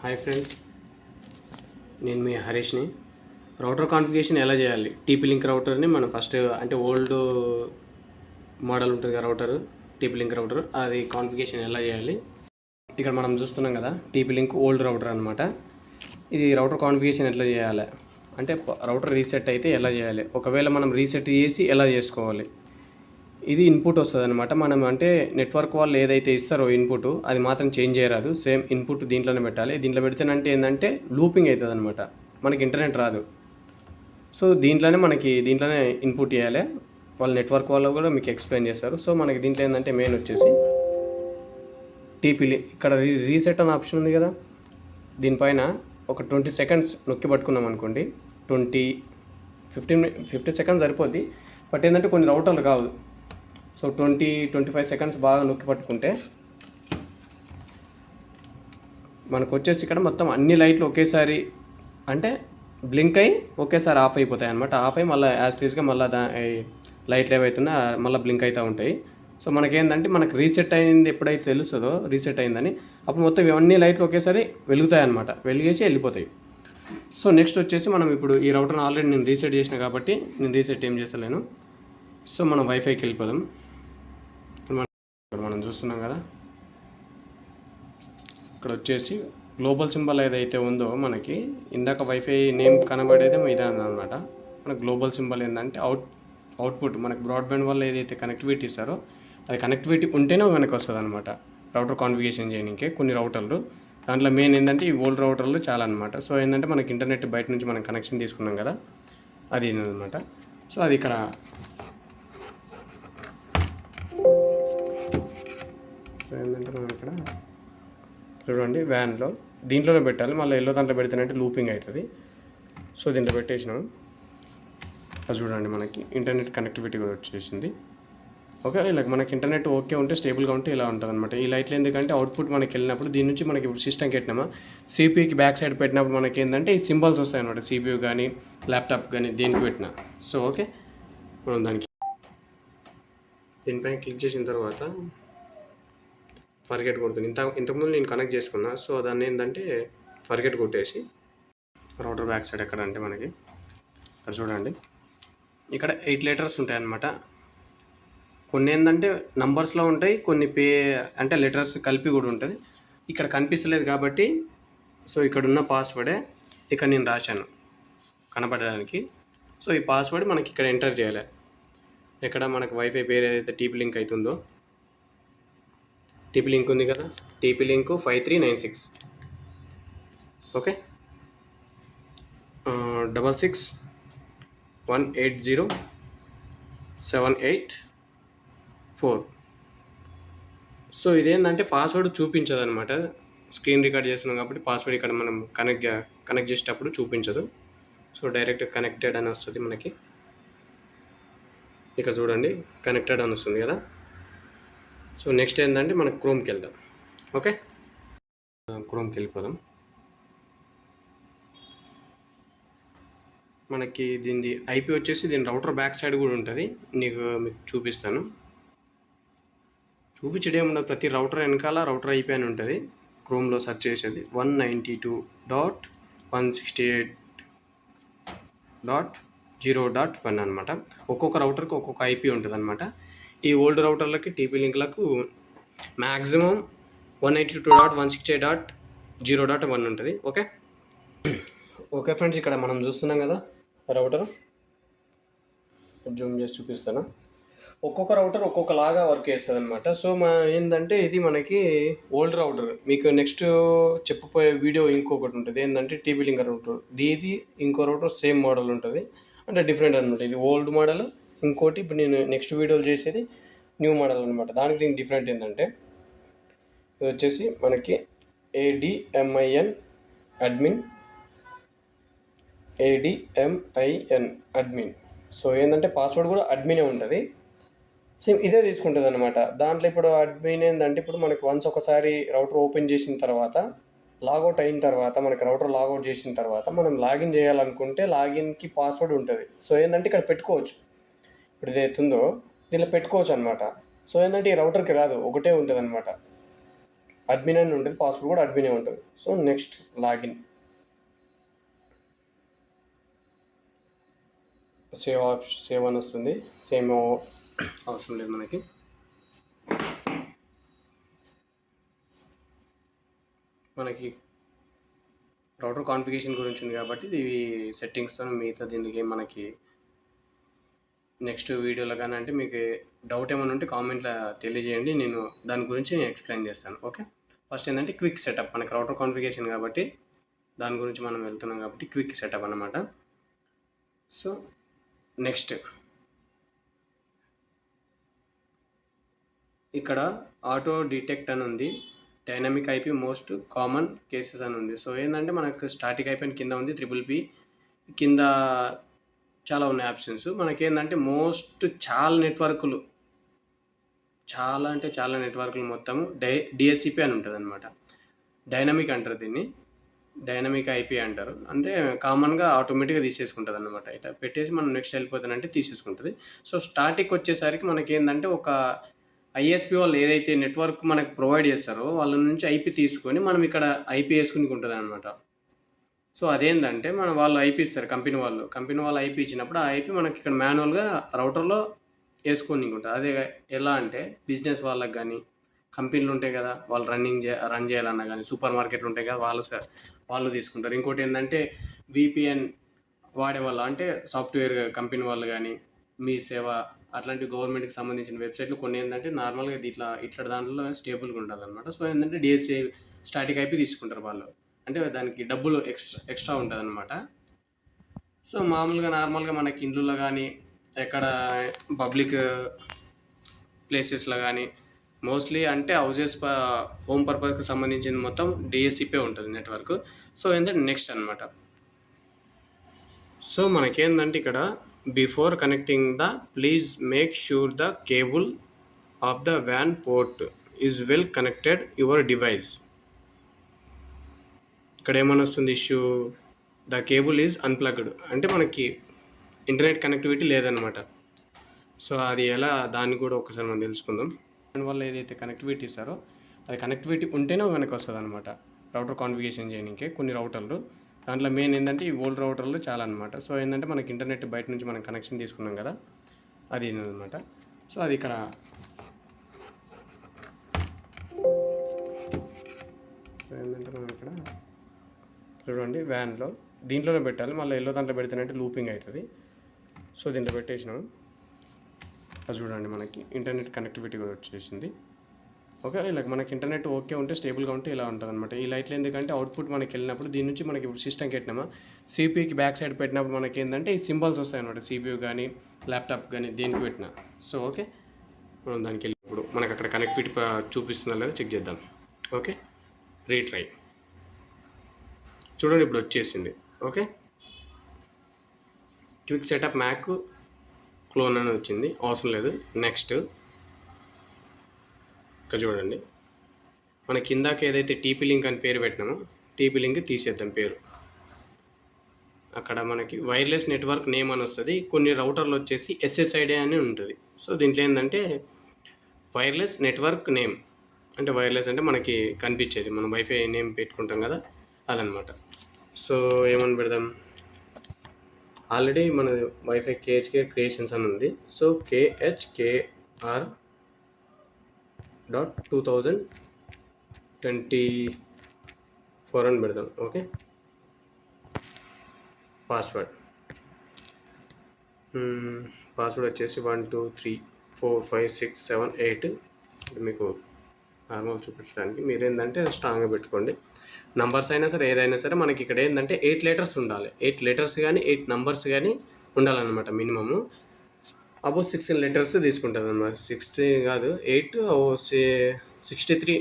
Hi friends. నేను మీ హరీష్ని. Router configuration ఎలా చేయాలి? టీపీ లింక్ రౌటర్ని మనం ఫస్ట్ అంటే ఓల్డ్ మోడల్ ఉంటుంది కదా రౌటర్ టీపీ లింక్ రౌటర్ అది కాన్ఫిగేషన్ ఎలా చేయాలి? ఇక్కడ మనం చూస్తున్నాం కదా టీపీ లింక్ ఓల్డ్ రౌటర్ అనమాట ఇది రౌటర్ కాన్ఫిగేషన్ ఎట్లా చేయాలి? అంటే రౌటర్ రీసెట్ అయితే ఎలా చేయాలి? ఒకవేళ మనం రీసెట్ చేసి ఎలా చేసుకోవాలి? ఇది ఇన్పుట్ వస్తుంది అనమాట మనం అంటే నెట్వర్క్ వాళ్ళు ఏదైతే ఇస్తారో ఇన్పుట్ అది మాత్రం చేంజ్ చేయరాదు. సేమ్ ఇన్పుట్ దీంట్లోనే పెట్టాలి. దీంట్లో పెడితేనంటే ఏంటంటే లూపింగ్ అవుతుంది అనమాట మనకి ఇంటర్నెట్ రాదు. సో దీంట్లోనే మనకి దీంట్లోనే ఇన్పుట్ చేయాలి. వాళ్ళ నెట్వర్క్ వాళ్ళు కూడా మీకు ఎక్స్ప్లెయిన్ చేస్తారు. సో మనకి దీంట్లో ఏంటంటే మెయిన్ వచ్చేసి టీపీ ఇక్కడ రీ రీసెట్ అనే ఆప్షన్ ఉంది కదా. దీనిపైన ఒక ట్వంటీ సెకండ్స్ నొక్కి పట్టుకున్నాం అనుకోండి. ట్వంటీ ఫిఫ్టీన్ ఫిఫ్టీ సెకండ్స్ సరిపోద్ది. బట్ ఏంటంటే కొన్ని రౌటర్లు కావు. So twenty twenty five seconds బాగా నొక్కి పట్టుకుంటే మనకు వచ్చేసి ఇక్కడ మొత్తం అన్ని లైట్లు ఒకేసారి అంటే బ్లింక్ అయ్యి ఒకేసారి ఆఫ్ అయిపోతాయి అనమాట ఆఫ్ అయ్యి మళ్ళీ యాస్టీస్గా మళ్ళీ దా లైట్లు ఏవైతున్నా మళ్ళీ బ్లింక్ అవుతూ ఉంటాయి. సో మనకేంటంటే మనకు రీసెట్ అయింది ఎప్పుడైతే తెలుస్తుందో రీసెట్ అయిందని అప్పుడు మొత్తం ఇవన్నీ లైట్లు ఒకేసారి వెలుగుతాయి అనమాట వెలిగేసి వెళ్ళిపోతాయి. సో నెక్స్ట్ వచ్చేసి మనం ఇప్పుడు ఈ రౌటర్ని ఆల్రెడీ నేను రీసెట్ చేసిన కాబట్టి నేను రీసెట్ ఏం చేస్తలేను. సో మనం వైఫైకి వెళ్ళిపోదాం. మనం చూస్తున్నాం కదా? ఇక్కడ వచ్చేసి గ్లోబల్ సింబల్ ఏదైతే ఉందో మనకి ఇందాక వైఫై నేమ్ కనబడేదే ఇదే అనమాట మన గ్లోబల్ సింబల్ ఏంటంటే అవుట్ అవుట్పుట్ మనకి బ్రాడ్బ్యాండ్ వల్ల ఏదైతే కనెక్టివిటీ ఇస్తారో అది కనెక్టివిటీ ఉంటేనే మనకు వస్తుంది అనమాట రౌటర్ కాన్ఫిగేషన్ చేయడానికి కొన్ని రౌటర్లు. దాంట్లో మెయిన్ ఏంటంటే ఈ ఓల్డ్ రౌటర్లు చాలా అనమాట సో ఏంటంటే మనకి ఇంటర్నెట్ బయట నుంచి మనం కనెక్షన్ తీసుకున్నాం కదా? అది అనమాట సో అది ఇక్కడ నెక్స్ట్ ఏంటంటే మనం ఇక్కడ చూడండి వ్యాన్లో దీంట్లోనే పెట్టాలి. మళ్ళీ ఎల్లో దాంట్లో పెడితేనంటే లూపింగ్ అవుతుంది. సో దీంట్లో పెట్టేసినాం. అది చూడండి మనకి. ఇంటర్నెట్ కనెక్టివిటీ కూడా వచ్చేసింది. ఓకే ఇలా మనకి ఇంటర్నెట్ ఓకే ఉంటే స్టేబుల్గా ఉంటే ఇలా ఉంటుంది అనమాట ఈ లైట్లు ఎందుకంటే అవుట్పుట్ మనకి వెళ్ళినప్పుడు దీని నుంచి మనకి ఇప్పుడు సిస్టమ్కి పెట్టినామా? సిపియూకి బ్యాక్ సైడ్ పెట్టినప్పుడు మనకి ఏంటంటే ఈ సింబల్స్ వస్తాయి అనమాట సిపియూ కానీ ల్యాప్టాప్ కానీ దేనికి పెట్టినా. So okay. మనం దానికి దీనిపైన క్లిక్ చేసిన తర్వాత ఫర్గెట్ కొడుతుంది ఇంత ఇంతకుముందు నేను కనెక్ట్ చేసుకున్నా. సో దాన్ని ఏంటంటే ఫర్గెట్ కొట్టేసి రౌటర్ బ్యాక్ సైడ్ ఎక్కడ అంటే మనకి ఇక్కడ చూడండి. ఇక్కడ ఎయిట్ లెటర్స్ ఉంటాయి అన్నమాట కొన్ని ఏంటంటే నంబర్స్లో ఉంటాయి కొన్ని పే అంటే లెటర్స్ కలిపి కూడా ఉంటుంది. ఇక్కడ కనిపిస్తలేదు కాబట్టి సో ఇక్కడ ఉన్న పాస్వర్డే ఇక్కడ నేను రాశాను కనపడడానికి. సో ఈ పాస్వర్డ్ మనకి ఇక్కడ ఎంటర్ చేయాలి. ఎక్కడ మనకు వైఫై పేరు ఏదైతే టీపీ లింక్ అవుతుందో టీపీ లింక్ ఉంది కదా? TP link five three nine six. Okay? Double six one eight zero seven eight four. So ఇదేంటంటే పాస్వర్డ్ చూపించదు అనమాట స్క్రీన్ రికార్డ్ చేస్తున్నాం కాబట్టి పాస్వర్డ్ ఇక్కడ మనం కనెక్ట్ కనెక్ట్ చేసేటప్పుడు చూపించదు. సో డైరెక్ట్ కనెక్టెడ్ అని వస్తుంది మనకి. ఇక్కడ చూడండి కనెక్టెడ్ అని వస్తుంది కదా? సో నెక్స్ట్ ఏంటంటే మనం క్రోమ్కి వెళ్దాం. ఓకే? క్రోమ్కి వెళ్ళిపోదాం. మనకి దీనిది ఐపీ వచ్చేసి దీని రౌటర్ బ్యాక్ సైడ్ కూడా ఉంటుంది. నీకు మీకు చూపిస్తాను. చూపించడం ఉండదు ప్రతి రౌటర్ వెనకాల రౌటర్ ఐపీ అని ఉంటుంది. క్రోమ్లో సెర్చ్ చేసేది one ninety two dot one sixty eight dot zero dot one అనమాట ఒక్కొక్క రౌటర్కి ఒక్కొక్క ఐపీ ఉంటుంది అనమాట ఈ ఓల్డ్ రౌటర్లకి TP లింక్లకు maximum one eighty two dot one sixty dot zero dot one ఉంటుంది. ఓకే ఓకే ఫ్రెండ్స్ ఇక్కడ మనం చూస్తున్నాం కదా రౌటర్ జూమ్ చేసి చూపిస్తాను. ఒక్కొక్క రౌటర్ ఒక్కొక్కలాగా వర్క్ చేస్తుంది అనమాట సో మా ఏంటంటే ఇది మనకి ఓల్డ్ రౌటర్ మీకు నెక్స్ట్ చెప్పబోయే వీడియో ఇంకొకటి ఉంటుంది. ఏంటంటే టీబీ లింక్ రౌటర్ దీది ఇంకో రౌటర్ సేమ్ మోడల్ ఉంటుంది. అంటే డిఫరెంట్ అనమాట ఇది ఓల్డ్ మోడల్ ఇంకోటి ఇప్పుడు నేను నెక్స్ట్ వీడియోలు చేసేది న్యూ మోడల్ అనమాట దానికి దీనికి డిఫరెంట్ ఏంటంటే ఇది వచ్చేసి మనకి A D M I N admin A D M I N admin so ఏంటంటే పాస్వర్డ్ కూడా అడ్మినే ఉంటుంది. సేమ్ ఇదే తీసుకుంటుంది అనమాట దాంట్లో ఇప్పుడు అడ్మిన్ ఏంటంటే ఇప్పుడు మనకి వన్స్ ఒకసారి రౌటర్ ఓపెన్ చేసిన తర్వాత లాగౌట్ అయిన తర్వాత మనకి రౌటర్ లాగౌట్ చేసిన తర్వాత మనం లాగిన్ చేయాలనుకుంటే లాగిన్కి పాస్వర్డ్ ఉంటుంది. సో ఏంటంటే ఇక్కడ పెట్టుకోవచ్చు. ఇప్పుడు ఇది ఉందో దీనిలో పెట్టుకోవచ్చు అనమాట సో ఏంటంటే ఈ రౌటర్కి రాదు ఒకటే ఉంటుంది అనమాట అడ్మిన్ అని ఉంటుంది పాస్వర్డ్ కూడా అడ్మినే ఉంటుంది. So next login. Save option save అని వస్తుంది. సేమ్ అవసరం లేదు మనకి. మనకి రౌటర్ కాన్ఫిగేషన్ గురించి ఉంది కాబట్టి ఇవి సెట్టింగ్స్తో మిగతా దీనికి మనకి నెక్స్ట్ వీడియోలో కానీ అంటే మీకు డౌట్ ఏమైనా ఉంటే కామెంట్లో తెలియజేయండి. నేను దాని గురించి నేను ఎక్స్ప్లెయిన్ చేస్తాను. ఓకే? ఫస్ట్ ఏంటంటే క్విక్ సెటప్ మనకి రౌటర్ కాన్ఫిగేషన్ కాబట్టి దాని గురించి మనం వెళ్తున్నాం కాబట్టి క్విక్ సెటప్ అనమాట సో నెక్స్ట్. ఇక్కడ ఆటో డిటెక్ట్ అని ఉంది. Dynamic IP most common cases అని ఉంది. సో ఏంటంటే మనకు స్టాటిక్ ఐపీ కింద ఉంది త్రిబుల్ పి. కింద చాలా ఉన్నాయి ఆప్షన్స్. మనకేంటంటే మోస్ట్ చాలా నెట్వర్క్లు చాలా అంటే చాలా నెట్వర్క్లు మొత్తము డై డిఎస్సిపి అని ఉంటుంది అనమాట డైనమిక్ అంటారు దీన్ని. డైనమిక్ ఐపీ అంటారు. అంటే కామన్గా ఆటోమేటిక్గా తీసేసుకుంటుంది అనమాట ఇట్లా పెట్టేసి మనం నెక్స్ట్ వెళ్ళిపోతానంటే తీసేసుకుంటుంది. సో స్టాటిక్ వచ్చేసరికి మనకి ఏంటంటే ఒక ఐఎస్పి వాళ్ళు ఏదైతే నెట్వర్క్ మనకు ప్రొవైడ్ చేస్తారో వాళ్ళ నుంచి ఐపీ తీసుకొని మనం ఇక్కడ ఐపీ వేసుకుని ఉంటుంది అనమాట సో అదేంటంటే మన వాళ్ళు ఐపీ ఇస్తారు కంపెనీ వాళ్ళు. కంపెనీ వాళ్ళు ఐపీ ఇచ్చినప్పుడు ఆ ఐపీ మనకి ఇక్కడ మాన్యువల్గా రౌటర్లో వేసుకొని ఉంటుంది అదే ఎలా అంటే బిజినెస్ వాళ్ళకి కానీ కంపెనీలు ఉంటాయి కదా వాళ్ళు రన్నింగ్ చే రన్ చేయాలన్నా కానీ సూపర్ మార్కెట్లు ఉంటాయి కదా వాళ్ళు వాళ్ళు తీసుకుంటారు. ఇంకోటి ఏంటంటే విపిఎన్ వాడే వాళ్ళు అంటే సాఫ్ట్వేర్ కంపెనీ వాళ్ళు కానీ మీ సేవ అట్లాంటి గవర్నమెంట్కి సంబంధించిన వెబ్సైట్లు కొన్ని ఏంటంటే నార్మల్గా ఇది ఇట్లా ఇట్లా దాంట్లో స్టేబుల్గా ఉండాలన్నమాట సో ఏంటంటే డిఎస్సీ స్టాటిక్ అయిపోయి తీసుకుంటారు వాళ్ళు. అంటే దానికి డబ్బులు ఎక్స్ట్రా ఎక్స్ట్రా ఉంటుంది అనమాట సో మామూలుగా నార్మల్గా మనకి ఇండ్లలో కానీ ఎక్కడ పబ్లిక్ ప్లేసెస్లో కానీ మోస్ట్లీ అంటే హౌజెస్ హోమ్ పర్పస్కి సంబంధించింది మొత్తం డిఎస్సిపే ఉంటుంది నెట్వర్క్. సో ఏంటంటే నెక్స్ట్ అనమాట సో మనకేందంటే ఇక్కడ before connecting the please make sure the cable of the van port is well connected your device. ఇక్కడ ఏమని వస్తుంది issue? The cable is unplugged. అంటే మనకి ఇంటర్నెట్ కనెక్టివిటీ లేదనమాట. సో అది ఎలా? దాన్ని కూడా ఒకసారి మనం తెలుసుకుందాం. దానివల్ల ఏదైతే కనెక్టివిటీ ఇస్తారో అది కనెక్టివిటీ ఉంటేనే వెనక వస్తుంది అనమాట రౌటర్ కాన్ఫిగేషన్ చేయడానికి కొన్ని రౌటర్లు. దాంట్లో మెయిన్ ఏంటంటే ఈ ఓల్డ్ రౌటర్లు చాలా అనమాట సో ఏంటంటే మనకి ఇంటర్నెట్ బయట నుంచి మనం కనెక్షన్ తీసుకున్నాం కదా అది అనమాట సో అది ఇక్కడ సో ఏంటంటే మనం ఇక్కడ చూడండి వ్యాన్లో దీంట్లోనే పెట్టాలి. మళ్ళీ ఎల్లో దాంట్లో పెడితేనంటే లూపింగ్ అవుతుంది. సో దీంట్లో పెట్టేసినాం. అది చూడండి మనకి. ఇంటర్నెట్ కనెక్టివిటీ కూడా వచ్చేసింది. ఓకే ఇలా మనకి ఇంటర్నెట్ ఓకే ఉంటే స్టేబుల్గా ఉంటే ఇలా ఉంటుంది అనమాట ఈ లైట్లు ఎందుకంటే అవుట్పుట్ మనకి వెళ్ళినప్పుడు దీని నుంచి మనకి ఇప్పుడు సిస్టమ్కి పెట్టినామా? సిపియూకి బ్యాక్ సైడ్ పెట్టినప్పుడు మనకి ఏంటంటే ఈ సింబల్స్ వస్తాయి అనమాట సిపియూ కానీ ల్యాప్టాప్ కానీ దేనికి పెట్టినా. So okay. మనం దానికి వెళ్ళినప్పుడు మనకి అక్కడ కనెక్టివిటీ చూపిస్తుందా లేదా? చెక్ చేద్దాం. ఓకే. రీట్రై చూడండి ఇప్పుడు వచ్చేసింది. Okay? Quick setup MAC clone అని వచ్చింది. అవసరం లేదు. నెక్స్ట్ ఇక్కడ చూడండి. మన కిందాక ఏదైతే టీపీ లింక్ అని పేరు పెట్టినామో టీపీ లింక్ తీసేద్దాం పేరు. అక్కడ మనకి వైర్లెస్ నెట్వర్క్ నేమ్ అని వస్తుంది. కొన్ని రౌటర్లు వచ్చేసి ఎస్ఎస్ఐడి అని ఉంటుంది. సో దీంట్లో ఏంటంటే వైర్లెస్ నెట్వర్క్ నేమ్. అంటే వైర్లెస్ అంటే మనకి కనిపించేది. మనం వైఫై నేమ్ పెట్టుకుంటాం కదా. అదనమాట. సో ఏమని పెడదాం? ఆల్రెడీ మన వైఫై కేహెచ్కే క్రియేషన్స్ అని ఉంది. So K H K R dot two thousand twenty four అని పెడదాం ఓకే? పాస్వర్డ్. పాస్వర్డ్ వచ్చేసి one two three four five six seven eight. మీకు నార్మల్ చూపించడానికి. మీరు ఏంటంటే స్ట్రాంగ్గా పెట్టుకోండి. నంబర్స్ అయినా సరే ఏదైనా సరే మనకి ఇక్కడ ఏంటంటే ఎయిట్ లెటర్స్ ఉండాలి. ఎయిట్ లెటర్స్ కానీ ఎయిట్ నంబర్స్ కానీ ఉండాలన్నమాట మినిమము అబౌ సిక్స్టీన్ లెటర్స్ తీసుకుంటుంది అనమాట సిక్స్టీ కాదు ఎయిట్ సిక్స్టీ త్రీ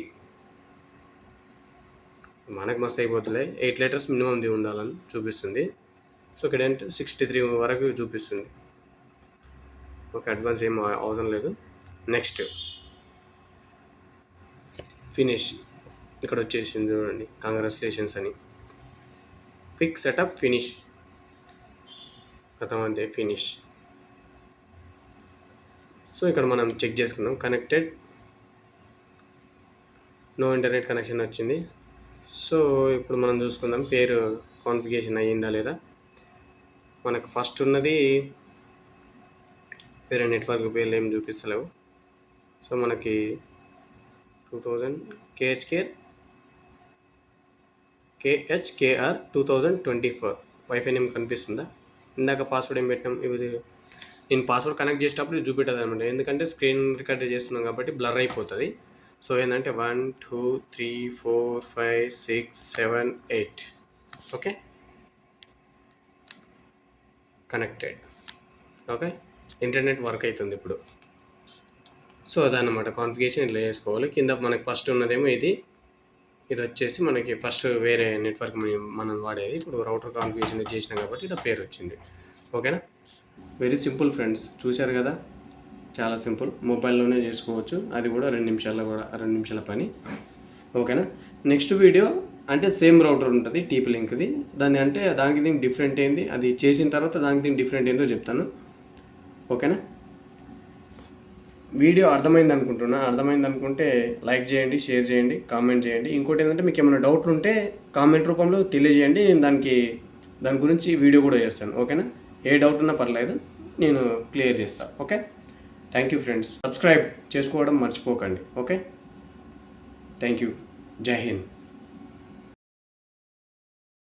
మనకు మస్తు అయిపోతుంది ఎయిట్ లెటర్స్ మినిమం ది ఉండాలని చూపిస్తుంది. సో ఇక్కడ ఏంటంటే సిక్స్టీ త్రీ వరకు చూపిస్తుంది. ఓకే అడ్వాన్స్ ఏం అవసరం లేదు. నెక్స్ట్ ఫినిష్ ఇక్కడ వచ్చేసింది చూడండి. కంగ్రాచులేషన్స్ అని. క్విక్ సెటప్ ఫినిష్ గతం అంతే ఫినిష్ సో ఇక్కడ మనం చెక్ చేసుకున్నాం. కనెక్టెడ్ నో ఇంటర్నెట్ కనెక్షన్ వచ్చింది. సో ఇప్పుడు మనం చూసుకుందాం. పేరు కాన్ఫిగేషన్ అయ్యిందా లేదా? మనకు ఫస్ట్ ఉన్నది వేరే నెట్వర్క్ పేర్లు ఏం చూపిస్తలేవు. సో మనకి two thousand K H K R K H K R two thousand twenty four wifi name కనిపిస్తుందా? ఇందాక పాస్వర్డ్ ఏం పెట్టినాం? ఇది నేను పాస్వర్డ్ కనెక్ట్ చేసేటప్పుడు చూపెట్టదు అనమాట ఎందుకంటే స్క్రీన్ రికార్డ్ చేస్తున్నాం కాబట్టి బ్లర్ అయిపోతుంది. సో ఏంటంటే one two three four five six seven eight okay connected okay internet work అవుతుంది ఇప్పుడు. సో అదనమాట కాన్ఫిగేషన్ ఇట్లా చేసుకోవాలి. కింద మనకి ఫస్ట్ ఉన్నదేమో ఇది ఇది వచ్చేసి మనకి ఫస్ట్ వేరే నెట్వర్క్ మనం వాడేది. ఇప్పుడు రౌటర్ కాన్ఫిగరేషన్ చేసినాం కాబట్టి ఇలా పేరు వచ్చింది. ఓకేనా? వెరీ సింపుల్ ఫ్రెండ్స్ చూశారు కదా? చాలా సింపుల్ మొబైల్లోనే చేసుకోవచ్చు. అది కూడా రెండు నిమిషాల్లో కూడా రెండు నిమిషాల పని. ఓకేనా? నెక్స్ట్ వీడియో అంటే సేమ్ రౌటర్ ఉంటుంది టీపీ లింక్ది దాన్ని అంటే దానికి దీనికి డిఫరెంట్ ఏంది? అది చేసిన తర్వాత దానికి దీనికి డిఫరెంట్ ఏందో చెప్తాను. ఓకేనా? వీడియో అర్థమైంది అనుకుంటున్నా. అర్థమైంది అనుకుంటే లైక్ చేయండి షేర్ చేయండి కామెంట్ చేయండి. ఇంకోటి ఏంటంటే మీకు ఏమైనా డౌట్ ఉంటే కామెంట్ రూపంలో తెలియజేయండి. నేను దానికి దాని గురించి వీడియో కూడా చేస్తాను. ఓకేనా? ఏ డౌట్ ఉన్నా పర్లేదు. నేను క్లియర్ చేస్తాను okay? Thank you friends subscribe చేసుకోవడం మర్చిపోకండి. ఓకే? థ్యాంక్ యూ జై హింద్